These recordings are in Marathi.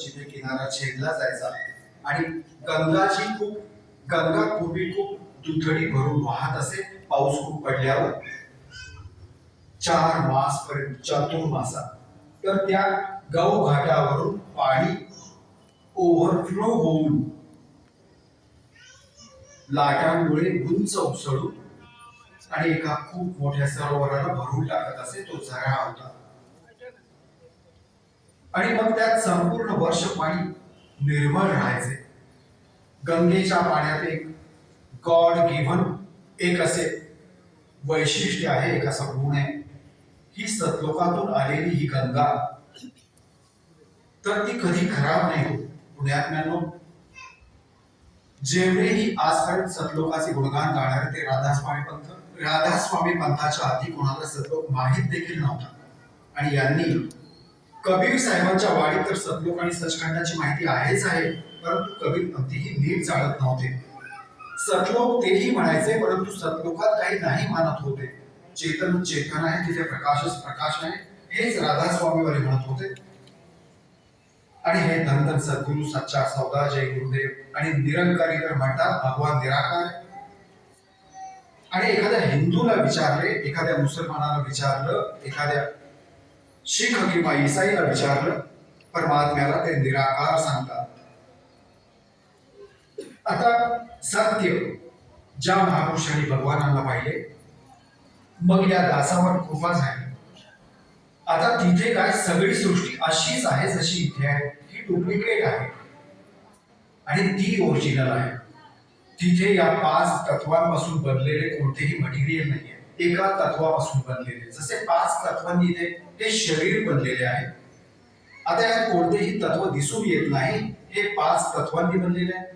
जिथे किनारा छेदला जायचा. आणि गंगाची खूप गंगा पूर्वी खूप दुथडी भरून वाहत असे पाऊस खूप पडल्यावर चार मास पर्यंत चातुर्मासात तर त्या गौ घाटावरून पाणी ओव्हरफ्लो होऊन लाटांमुळे उंच उसळून आणि एका खूप मोठ्या सरोवराला भरून टाकत असे तो झरा होता. आणि मग त्यात संपूर्ण वर्ष पाणी निर्मळ राहायचे. गंगेच्या पाण्यात एक गॉड गिव्हन एक असे वैशिष्ट्य आहे एक असा गुण आहे. ही सतलोकातून आलेली ही गंगा. तर ती कधी खराब नाही होत पुण्यात्म्यांनो जेवढेही आजपर्यंत सतलोकाचे गुणगान गाणारे ते राधास्वामी पंथ राधास्वामी पंथाच्या आधी कोणाला सतलोक माहीत देखील नव्हता. आणि यांनी कबीर साहेबांच्या वाडीत तर सतलोक आणि सचखंडाची माहिती आहेच आहे परंतु कबीर अगदीही नीट चालत नव्हते. सतलोक तेही म्हणायचे परंतु सतलोकात काही नाही मानत होते. चेतन चेतन आहे तिथे प्रकाशच प्रकाश आहे हेच राधास्वामीवाले म्हणत होते. आणि हे धनधन सद्गुरु सच्चा सौदा जय गुरुदेव आणि निरंकारी तर म्हणतात भगवान निराकार आणि एखाद्या हिंदूला विचारले एखाद्या मुसलमानाला विचारलं एखाद्या शीख किंवा ईसाईला विचारलं परमात्म्याला ते निराकार सांगतात. आता सत्य ज्या महापुरुषांनी भगवानांना पाहिले मग या दासावर कृपा झाली. आता तिथे काय सगळी सृष्टी अशीच आहे जशी इथे आहे ही डुप्लिकेट आहे. आणि ती ओरिजिनल आहे. तिथे या पाच तत्वांपासून बनलेले कोणतेही मटेरियल नाही आहे एका तत्वापासून बनलेले. जसे पाच तत्वांनी इथे हे शरीर बनलेले आहे. आता यात कोणतेही तत्व दिसून येत नाही. हे पाच तत्वांनी बनलेले आहे.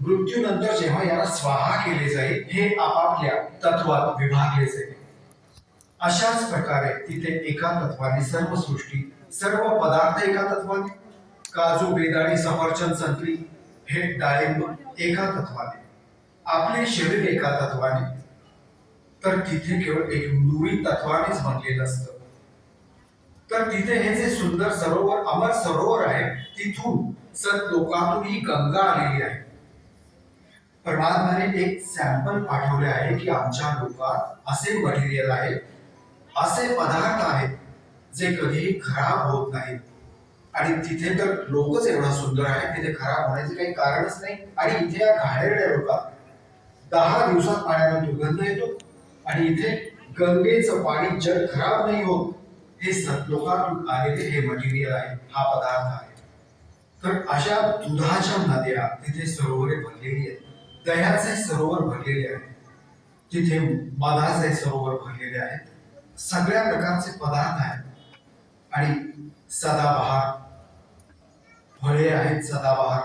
मृत्यूनंतर जेव्हा याला स्वाहा केले जाईल हे आपापल्या तत्वात विभागले जाईल. अशाच प्रकारे तिथे एका तत्वाने सर्व सृष्टी सर्व पदार्थ एका तत्वाने. काजू बेदाणी सफरचंद संत्री हे डाळिंब एका तत्वाने. आपले शरीर एका तत्वाने. तर तिथे केवळ एक नुरी तत्वानेच बनलेलं असतं. तर तिथे हे जे सुंदर सरोवर अमर सरोवर आहे तिथून सत लोकातून ही गंगा आलेली आहे. परमात्माने एक सॅम्पल पाठवले आहे की आमच्या लोकात असे मटेरियल आहे असे पदार्थ आहेत जे कधीही खराब होत नाहीत. आणि तिथे तर लोकच एवढा सुंदर आहे तिथे खराब होण्याचे काही कारणच नाही. आणि इथे या घाणेरड्या लोकात दहा दिवसात पाण्याला दुर्गंध येतो. आणि इथे गंगेचं पाणी जग खराब नाही होत. हे सतलोकातून आलेले हे मटेरियल आहे हा पदार्थ आहे. तर अशा दुधाच्या नद्या तिथे सरोवरे भरलेली आहेत. दह्याचे सरोवर भरलेले आहेत. तिथे मधाचे सरोवर भरलेले आहेत. सगळ्या प्रकारचे पदार्थ आहेत. आणि सदाबहार फळे आहेत सदाबहार.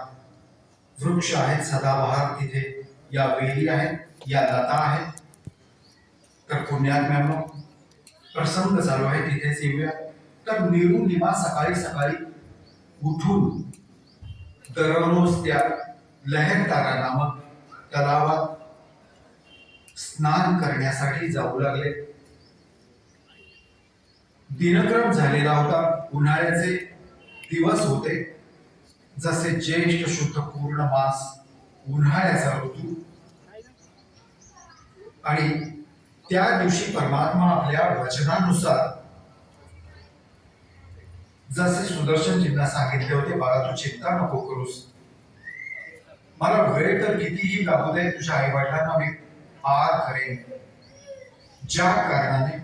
वृक्ष आहेत सदाबहार तिथे. या वेली आहेत या लता आहेत. तर पुण्यात्म्यांनो प्रसंग चालू आहे तिथेच येऊया तर निरुनिमा सकाळी सकाळी उठून दररोज त्या लहरतारा नामक तलावात स्नान करण्यासाठी जाऊ लागले. दिनक्रम झालेला होता. उन्हाळ्याचे दिवस होते. जसे ज्येष्ठ शुद्ध पूर्ण मास उन्हाळ्याचा ऋतू आणि त्या दिवशी परमात्मा आपल्या वचनानुसार जसे सुदर्शन सांगितले होते बाळा तू चिंता नको करूस. मला वेळ तर कितीही लागू दे तुझ्या आई वडिलांना मी पार करेन. ज्या कारणाने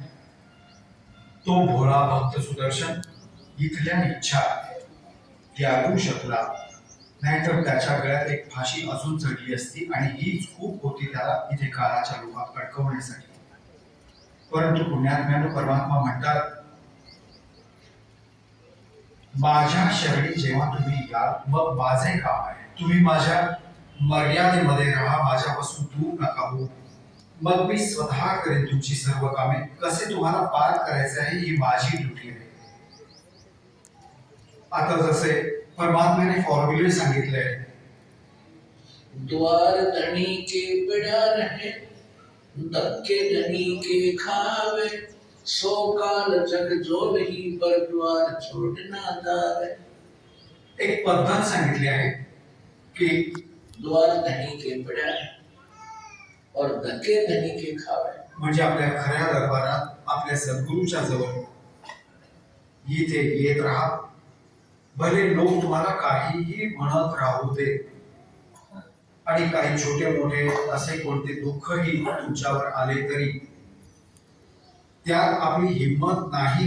तो भोळा भक्त सुदर्शन इथल्या इच्छा त्यागू शकला. नाहीतर त्याच्या गळ्यात एक फाशी अजून चढली असती आणि हीच खूप होती त्याला इथे काळाच्या लोकात अडकवण्यासाठी. परंतु पुण्यात्म्यानं परमात्मा म्हणतात माझ्या शरणी जेव्हा तुम्ही याल मग माझे काम आहे. तुम्ही माझ्या मर्यादेमध्ये राहा माझ्यापासून दूर नका हो मग मी स्वतः करेन तुमची सर्व कामे. कसे तुम्हाला पार करायचे आहे ही माझी ड्युटी आहे. आता जसे परमात्म्याने फॉर्म्युले सांगितले आहे द्वार धनी के बिड़ा रहे धक्के धनी के खावे सो काल जग जो रही पर द्वार छोड़ना दावे। एक पद्धत सांगितली आहे की द्वार धनी के पड़ा और धक्के धनी के खावे। म्हणजे आपल्या खऱ्या दरबारात आपल्या सद्गुरूच्या जवळ इथे येत राहा. भले लोक तुम्हाला काहीही म्हणत राहू दे आणि काही छोटे मोठे असे कोणते दुःखही तुमच्यावर आले तरी त्यात आपली हिंमत नाही